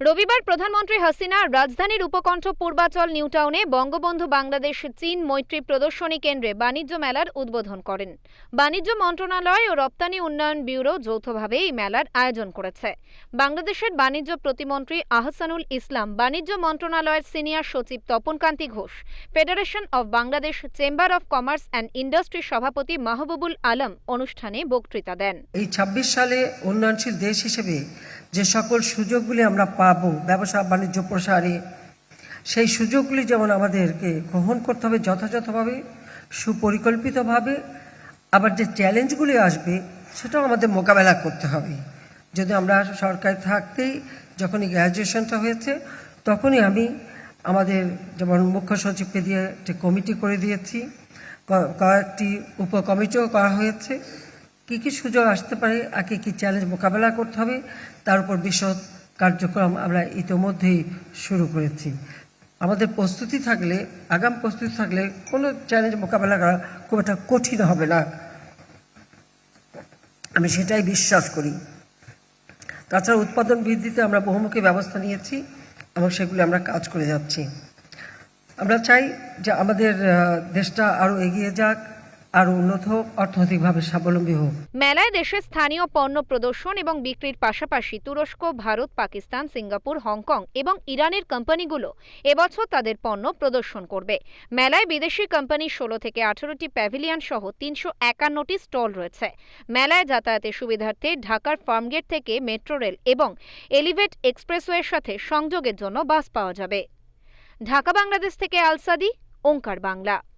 রবিবার প্রধানমন্ত্রী হাসিনা রাজধানীর উপকণ্ঠ পূর্বাচল নিউটাউনে বঙ্গবন্ধু বাংলাদেশ চীন মৈত্রী প্রদর্শনী কেন্দ্রে বাণিজ্য মেলার উদ্বোধন করেন। বাণিজ্য মন্ত্রণালয় ও রপ্তানি উন্নয়ন ব্যুরো যৌথভাবে এই মেলার আয়োজন করেছে। বাংলাদেশের বাণিজ্য প্রতিমন্ত্রী আহসানুল ইসলাম, বাণিজ্য মন্ত্রণালয়ের সিনিয়র সচিব Tapankanti Ghosh, federation of Bangladesh chamber of commerce and ইন্ডাস্ট্রির সভাপতি মাহবুবুল আলম অনুষ্ঠানে বক্তৃতা দেন। এই ২৬ সালে উন্নয়নশীল দেশ হিসেবে যে সকল সুযোগগুলি আমরা পাব, ব্যবসা, বাণিজ্য, প্রসারে, সেই সুযোগগুলি যেমন আমাদেরকে গ্রহণ করতে হবে যথাযথভাবে, সুপরিকল্পিতভাবে, আবার যে চ্যালেঞ্জগুলি আসবে, সেটাও আমাদের মোকাবেলা করতে হবে। যদি আমরা সরকার থাকতেই যখনই গ্র্যাজুয়েশনটা হয়েছে, তখনই আমি আমাদের যেমন মুখ্য সচিবকে দিয়ে একটি কমিটি করে দিয়েছি। কয়েকটি উপকমিটিও করা হয়েছে। কী কী সুযোগ আসতে পারে কী কী চ্যালেঞ্জ মোকাবেলা করতে হবে, তার উপর বিশদ কার্যক্রম আমরা ইতোমধ্যেই শুরু করেছি। আমাদের প্রস্তুতি থাকলে, আগাম প্রস্তুতি থাকলে কোনো চ্যালেঞ্জ মোকাবেলা করা খুব একটা কঠিন হবে না। আমি সেটাই বিশ্বাস করি। তাছাড়া উৎপাদন বৃদ্ধিতে আমরা বহুমুখী ব্যবস্থা নিয়েছি এবং সেগুলি আমরা কাজ করে যাচ্ছি। আমরা চাই যে আমাদের দেশটা আরও এগিয়ে যাক। আরও উন্নত হোক, অর্থনৈতিকভাবে স্বাবলম্বী হোক। মেলায় দেশের স্থানীয় পণ্য প্রদর্শন এবং বিক্রির পাশাপাশি তুরস্ক, ভারত, পাকিস্তান, সিঙ্গাপুর, হংকং এবং ইরানের কোম্পানিগুলো এবছর তাদের পণ্য প্রদর্শন করবে। মেলায় বিদেশি কোম্পানি ষোলো থেকে আঠারোটি প্যাভিলিয়ন সহ তিনশো একান্নটি স্টল রয়েছে। মেলায় যাতায়াতের সুবিধার্থে ঢাকার ফার্মগেট থেকে মেট্রো রেল এবং এলিভেট এক্সপ্রেসওয়ের সাথে সংযোগের জন্য বাস পাওয়া যাবে। ঢাকা, বাংলাদেশ থেকে আলসাদি ওঙ্কার বাংলা।